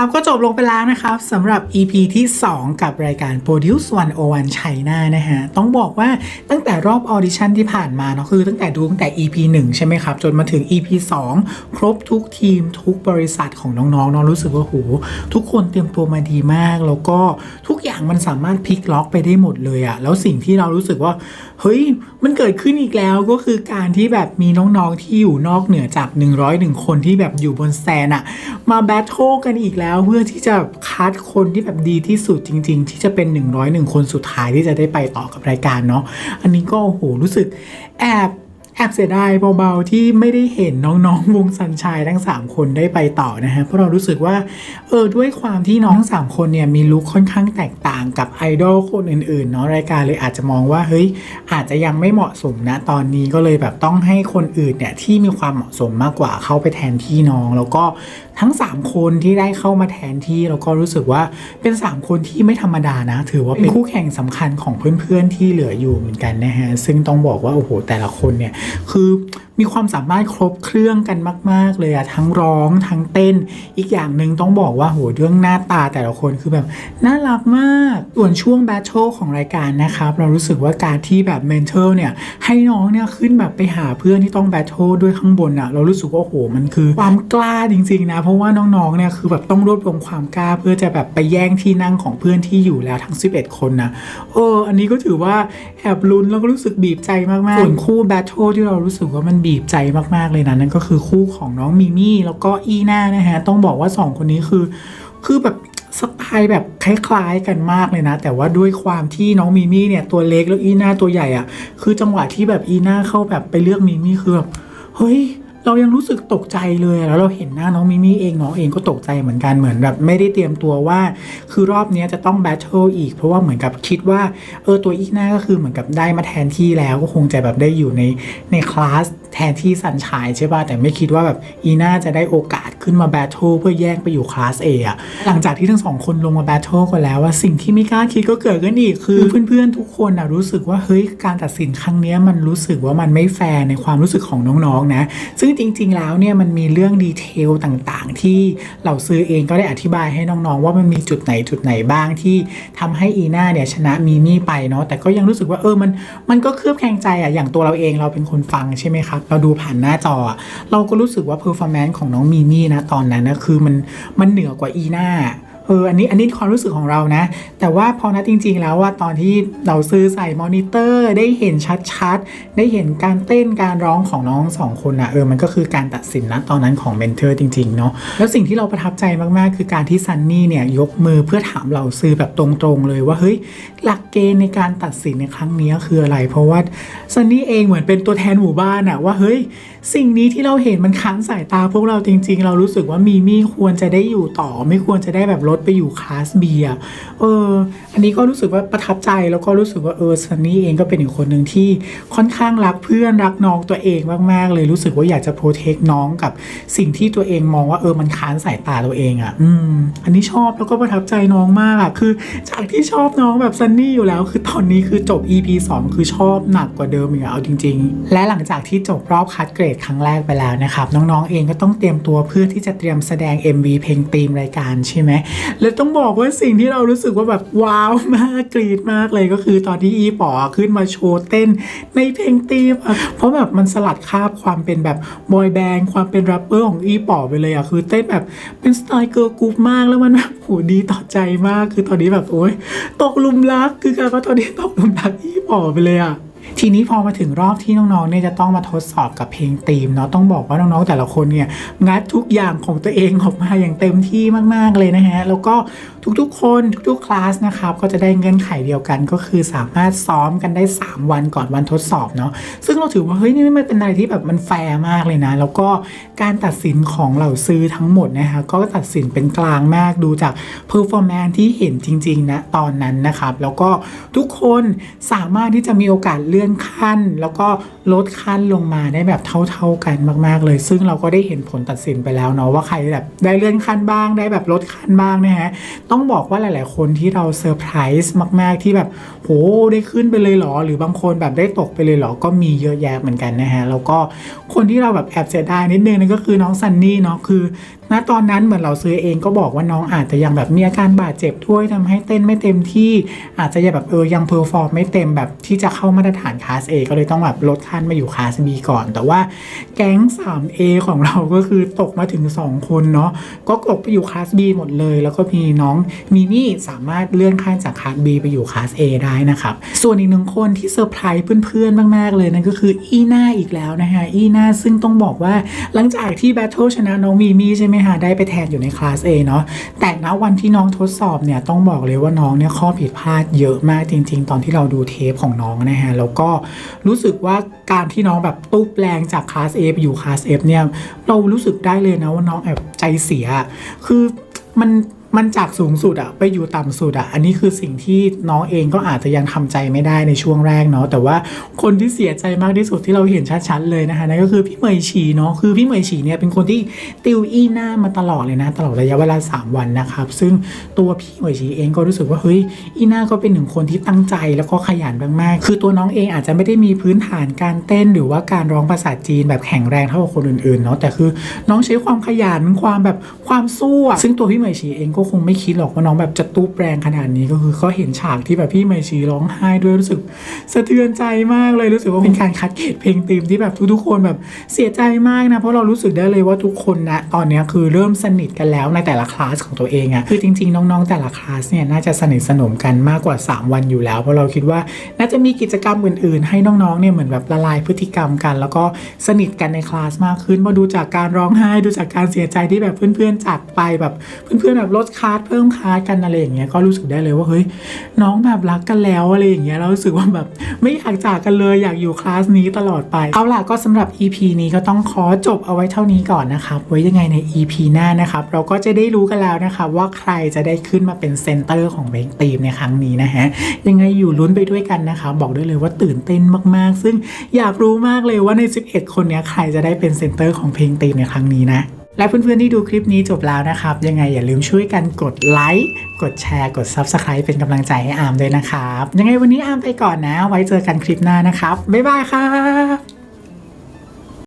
ครับก็จ บลงไปแล้วนะครับสำหรับ EP ที่ 2 กับรายการ Produce 101 China นะฮะ ต้องบอกว่าตั้งแต่รอบออดิชั่นที่ผ่านมาเนาะคือตั้งแต่ดูตั้งแต่ EP 1 ใช่ไหมครับ จนมาถึง EP 2 ครบทุกทีมทุกบริษัทของน้องๆเนาะรู้สึกว่าโหทุกคนเตรียมตัวมาดีมาก แล้วก็ทุกอย่างมันสามารถพลิกล็อกไปได้หมดเลยอะแล้วสิ่งที่เรารู้สึกว่า เฮ้ย มันเกิดขึ้นอีกแล้วก็คือการที่แบบมีน้องๆที่อยู่นอกเหนือจาก 101 คนที่แบบอยู่บนแซนอะมาแบทเทิลกันอีกแล้วเพื่อที่จะคัดคนที่แบบดีที่สุดจริง ๆ ที่จะเป็น 101 คนสุดท้ายที่จะได้ไปต่อกับรายการเนาะอันนี้ก็โอ้โหรู้สึกแอบแอบเสียดายเบาๆที่ไม่ได้เห็นน้องๆ วงสันชายทั้ง 3 คนได้ไปต่อนะฮะเพราะเรารู้สึกว่าเออด้วยความที่น้อง3คนเนี่ยมีลุคค่อนข้างแตกต่างกับไอดอลคนอื่นๆเนาะรายการเลยอาจจะมองว่าเฮ้ยอาจจะยังไม่เหมาะสมนะตอนนี้ก็เลยแบบต้องให้คนอื่นเนี่ยที่มีความเหมาะสมมากกว่าเข้าไปแทนที่น้อง แล้วก็ ทั้ง 3 คนที่ได้เข้ามาแทนที่แล้วก็รู้สึกว่าเป็น 3 คนที่ไม่ธรรมดานะ ถือว่าเป็นคู่แข่งสำคัญของเพื่อนๆที่เหลืออยู่เหมือนกันนะฮะซึ่งต้องบอกว่าโอ้โหแต่ละคนเนี่ยคือมีความสามารถครบเครื่องกันมาก ๆ เลยอะทั้งร้องทั้งเต้น อีกอย่างหนึ่งต้องบอกว่าโหเรื่องหน้าตาแต่ละคนคือแบบน่ารักมาก ส่วนช่วงแบทเทิลของรายการนะครับ เรารู้สึกว่าการที่แบบเมนเทอร์เนี่ย ให้น้องเนี่ยขึ้นแบบไปหาเพื่อนที่ต้องแบทเทิลด้วยข้างบนอะเรารู้สึกว่าโหมันคือความกล้าจริง ๆ นะเพราะว่าน้องๆเนี่ยคือแบบต้องรวบรวมความกล้าเพื่อจะแบบไปแย่งที่นั่งของเพื่อนที่อยู่แล้วทั้ง 11 คนนะเออ อันนี้ก็ถือว่าแอบลุ้นแล้วก็รู้สึกบีบใจมากๆส่วนคู่แบทเทิลที่เรารู้สึกว่ามันบีบใจมากๆเลยนะนั่นก็คือคู่ของน้องมิมี่แล้วก็อีน่านะฮะต้องบอกว่าสองคนนี้คือ คือแบบสไตล์แบบคล้ายๆกันมากเลยนะ แต่ว่าด้วยความที่น้องมิมี่เนี่ยตัวเล็กแล้วอีน่าตัวใหญ่อะ่ะ คือจังหวะที่แบบอีน่าเข้าแบบไปเลือกมิมี่คือแบบเฮ้ย เรายังรู้สึกตกใจเลยแล้วเราเห็นหน้าน้องมิมี่เองน้องเองก็ตกใจเหมือนกันเหมือนแบบไม่ได้เตรียมตัวว่า คือรอบนี้จะต้องแบทเทิลอีก เพราะว่าเหมือนกับคิดว่าเออตัวอีกหน้าก็คือเหมือนกับได้มาแทนที่แล้วก็คงจะแบบได้อยู่ในในคลาสแทนที่สันชายใช่ป่ะแต่ไม่คิดว่าแบบอีน่าจะได้โอกาสขึ้นมาแบทเทิลเพื่อแยกไปอยู่คลาส A อะหลังจากที่ทั้งสองคนลงมาแบทเทิลกันแล้วว่าสิ่งที่ไม่กล้าคิดก็เกิดขึ้นอีกคือเพื่อนๆทุกคนอะรู้สึกว่าเฮ้ยการตัดสินครั้งเนี้ยมันรู้สึกว่ามันไม่แฟร์ในความรู้สึกของน้องๆนะซึ่งจริง ๆ แล้วเนี่ยมันมีเรื่องดีเทลต่างๆ ที่เราซื้อเองก็ได้อธิบายให้น้องๆ ว่ามันมีจุดไหนจุดไหนบ้างที่ทำให้อีน่าเนี่ยชนะมีมี่ไปเนาะแต่ก็ยังรู้สึกว่าเออมันมันก็เคลือบแคลงใจอะอย่างตัวเราเองเราเป็นคนฟังใช่ไหมครับเราดูผ่านหน้าจอ เราก็รู้สึกว่าเพอร์ฟอร์แมนซ์ของน้องมีมี่นะตอนนั้นนะคือมันมันเหนือกว่าอีน่า เอออันนี้อันนี้ความรู้สึกของเรานะ แต่ว่าพอนะจริง ๆ แล้วว่าตอนที่เราซื้อใส่มอนิเตอร์ได้เห็นชัดๆ ได้เห็นการเต้นการร้องของน้องสองคนอนะเออมันก็คือการตัดสินนะตอนนั้นของเมนเทอร์จริงๆเนาะแล้วสิ่งที่เราประทับใจมากๆ คือการที่ซันนี่เนี่ยยกมือเพื่อถามเราซื้อแบบตรงๆเลยว่าเฮ้ยหลักเกณฑ์ในการตัดสินในครั้งนี้คืออะไร เพราะว่าซันนี่เองเหมือนเป็นตัวแทนหมู่บ้านอะว่าเฮ้ยสิ่งนี้ที่เราเห็นมันค้านสายตาพวกเราจริง ๆ เรารู้สึกว่ามีมี่ควรจะได้อยู่ต่อไม่ควรจะได้แบบลดไปอยู่คลาส B อะเออ อันนี้ก็รู้สึกว่าประทับใจแล้วก็รู้สึกว่าเออซันนี่เองก็เป็นอีกคนหนึ่งที่ค่อนข้างรักเพื่อนรักน้องตัวเองมากๆเลยรู้สึกว่าอยากจะโปรเทคน้องกับสิ่งที่ตัวเองมองว่าเออมันค้านสายตาตัวเองอะ อืม อันนี้ชอบแล้วก็ประทับใจน้องมากอะคือ จากที่ชอบน้องแบบซันนี่อยู่แล้ว คือตอนนี้คือจบ EP 2 คือชอบหนักกว่าเดิมอีกเอาจริง ๆ และหลังจากที่จบรอบคัดเกรดครั้งแรกไปแล้วนะครับ น้องๆเองก็ต้องเตรียมตัวเพื่อที่จะเตรียมแสดง MV เพลงธีมรายการใช่ไหมแล้วต้องบอกว่าสิ่งที่เรารู้สึกว่าแบบว้าวมากกรีดมากเลยก็คือตอนที่อีป๋อขึ้นมาโชว์เต้นในเพลงธีมเพราะแบบมันสลัดคาบความเป็นแบบบอยแบนด์ความเป็นแรปเปอร์ของอีป๋อไปเลยอะคือเต้นแบบเป็นสไตล์เกิร์ลกรุ๊ปมากแล้วมันแบบโหดีต่อใจมากคือตอนนี้แบบโอ๊ยตกหลุมรักคือการว่าตอนนี้ตกหลุมรักอีป๋อไปเลยอะ ทีนี้พอมาถึงรอบที่น้องๆเนี่ยจะต้องมาทดสอบกับเพลงธีมเนาะต้องบอกว่าน้องๆแต่ละคนเนี่ยงัดทุกอย่างของตัวเองออกมาอย่างเต็มที่มากๆเลยนะฮะแล้วก็ทุกๆ คนทุกๆคลาสนะครับก็จะได้เงื่อนไขเดียวกันก็คือสามารถซ้อมกันได้ 3 วันก่อนวันทดสอบเนาะซึ่งเราถือว่าเฮ้ยนี่มันเป็นอะไรที่แบบมันแฟร์มากเลยนะ แล้วก็การตัดสินของเหล่าซื้อทั้งหมดนะคะก็ตัดสินเป็นกลางมากดูจากเพอร์ฟอร์แมนที่เห็นจริงๆนะตอนนั้นนะครับแล้วก็ทุกคนสามารถที่จะมีโอกาสเลื่อนขั้น แล้วก็ลดขั้นลงมาได้แบบเท่า ๆกันมาก ๆ เลย ซึ่งเราก็ได้เห็นผลตัดสินไปแล้วเนาะว่าใครแบบได้เลื่อนขั้นบ้างได้แบบลดขั้นบ้างนะฮะต้องบอกว่าหลาย ๆ คนที่เราเซอร์ไพรส์มาก ๆ ที่แบบโหได้ขึ้นไปเลยหรอ หรือบางคนแบบได้ตกไปเลยหรอก็มีเยอะแยะเหมือนกันนะฮะแล้วก็คนที่เราแบบแอบเสียดายนิดนึงนั่นก็คือน้องซันนี่เนาะคือ ณตอนนั้นเหมือนเราซื้อเองก็บอกว่าน้องอาจจะยังแบบมีอาการบาดเจ็บด้วยทำให้เต้นไม่เต็มที่อาจจะยังแบบเออยังเพอร์ฟอร์มไม่เต็มแบบที่จะเข้ามาตรฐานคลาส A ก็เลยต้องแบบลดขั้นมาอยู่คลาส B ก่อน แต่ว่าแก๊ง 3A ของเราก็คือตกมาถึง 2 คนเนาะก็ตกไปอยู่คลาส B หมดเลย แล้วก็มีน้องมิมี่สามารถเลื่อนขั้นจากคลาส B ไปอยู่คลาส A ได้นะครับส่วนอีกหนึ่งคนที่เซอร์ไพรส์เพื่อนๆมาก ๆ เลยนั่นก็คืออีน่าอีกแล้วนะฮะอีน่าซึ่งต้องบอกว่าหลังจากที่แบทเทิลชนะน้องมีมี่ใช่ไหมฮะได้ไปแทนอยู่ในคลาส A เนาะแต่ณวันที่น้องทดสอบเนี่ยต้องบอกเลยว่าน้องเนี่ยข้อผิดพลาดเยอะมากจริง ๆ ตอนที่เราดูเทปของน้องนะฮะแล้วก็รู้สึกว่าการที่น้องแบบตุ๊บแรงจากคลาส A ไปอยู่คลาส F เนี่ยเรารู้สึกได้เลยนะว่าน้องแอบใจเสีย คือมันมันจากสูงสุดอะไปอยู่ต่ำสุดอะอันนี้คือสิ่งที่น้องเองก็อาจจะยังทำใจไม่ได้ในช่วงแรกเนาะแต่ว่าคนที่เสียใจมากที่สุดที่เราเห็นชัดๆเลยนะคะนั่นก็คือพี่เหมยฉีเนาะคือพี่เหมยฉีเนี่ยเป็นคนที่ติวอี้หน้ามาตลอดเลยนะตลอดระยะเวลา 3 วันนะครับซึ่งตัวพี่เหมยฉีเองก็รู้สึกว่าเฮ้ยอีน่าก็เป็นหนึ่งคนที่ตั้งใจแล้วก็ขยันมากๆ คือตัวน้องเองอาจจะไม่ได้มีพื้นฐานการเต้นหรือว่าการร้องภาษาจีนแบบแข็งแรงเท่ากับคนอื่นๆเนาะแต่คือน้องใช้ความขยันความแบบความสู้อะซึ่งตัวพี่เหมยฉีเองก็คงไม่คิดหรอกว่าน้องแบบจะตู้แรงขนาดนี้ก็คือเขาเห็นฉากที่แบบพี่เหมยฉีร้องไห้ด้วยรู้สึกสะเทือนใจมากเลยรู้สึกว่าเป็นการคัดเกตเพลงตีมที่แบบทุกๆคนแบบเสียใจมากนะเพราะเรารู้สึกได้เลยว่าทุกคนนะตอนนี้คือเริ่มสนิทกันแล้วในแต่ละคลาสของตัวเองอะคือจริงๆ น้องๆแต่ละคลาสเนี่ยน่าจะสนิทสนมกันมากกว่า 3 วันอยู่แล้วเพราะเราคิดว่าน่าจะมีกิจกรรมอื่นๆ ให้น้องๆเนี่ยเหมือนแบบละลายพฤติกรรมกัน แล้วก็สนิทกันในคลาสมากขึ้นมาดูจากการร้องไห้ดูจากการเสียใจที่แบบเพื่อนๆจัดไปแบบเพื่อนๆแบบลดคลาสเพิ่มคลาสกันอะไรอย่างเงี้ยก็รู้สึกได้เลยว่าเฮ้ยน้องแบบรักกันแล้วอะไรอย่างเงี้ยเรารู้สึกว่าแบบไม่อยากจากกันเลยอยากอยู่คลาสนี้ตลอดไป เอาล่ะก็สำหรับ EP นี้ก็ต้องขอจบเอาไว้เท่านี้ก่อนนะครับไว้ยังไงใน EP หน้านะครับเราก็จะได้รู้กันแล้วนะครับว่าใครจะได้ขึ้นมาเป็นเซนเตอร์ของเพลงตีมในครั้งนี้นะฮะยังไงอยู่ลุ้นไปด้วยกันนะครับบอกได้เลยว่าตื่นเต้นมากๆ ซึ่งอยากรู้มากเลยว่าใน 11 คนเนี้ยใครจะได้เป็นเซนเตอร์ของเพลงตีมในครั้งนี้นะ และเพื่อนๆที่ดูคลิปนี้จบแล้วนะครับ ยังไงอย่าลืมช่วยกันกดไลค์ กดแชร์ กด Subscribe เป็นกำลังใจให้อาร์มด้วยนะครับ ยังไงวันนี้อาร์มไปก่อนนะ ไว้เจอกันคลิปหน้านะครับ บ๊ายบายครับ